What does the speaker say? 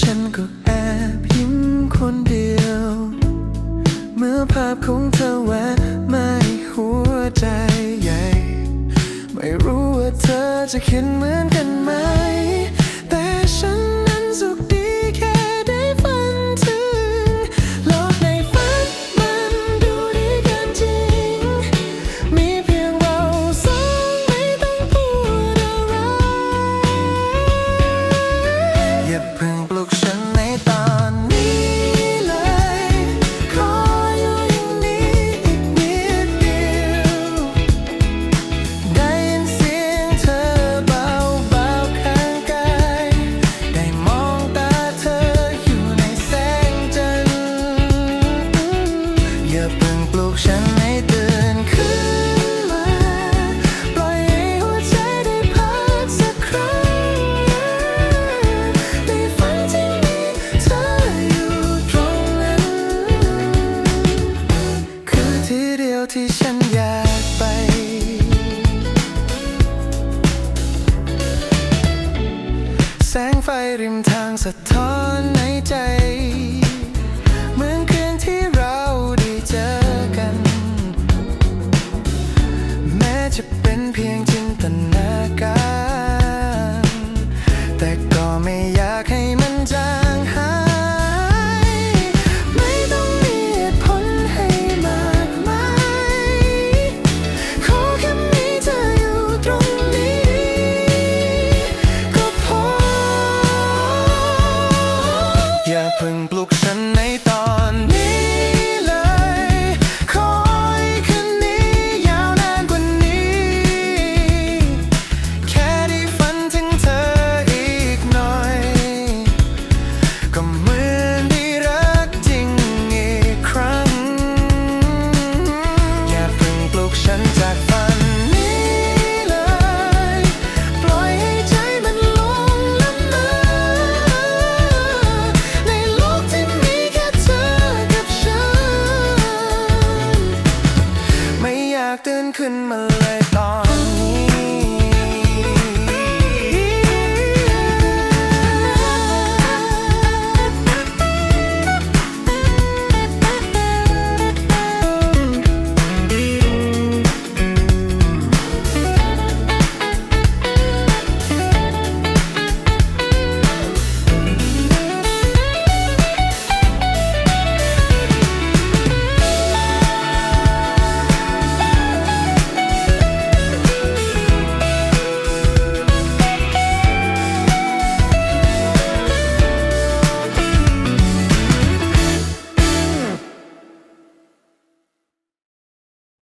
ฉันก็แอบยิ้มคนเดียว เมื่อภาพของเธอแวะไม่หัวใจใหญ่ ไม่รู้ว่าเธอจะคิดเหมือนกันไหม แต่ฉันนั้นสุขดีแค่ได้ฝันถึง โลกในฝันมันดูดีกินจริง มีเพียงเราสองไม่ต้องพูดอะไรเพิ่ง ริมทางสะท้อนในใจ เหมือนคืนที่เราได้เจอกัน แม้จะเป็นเพียงจินตนาการ แต่ก็ไม่อยากให้มันจางากตื่นขึ้นมาเลยตอน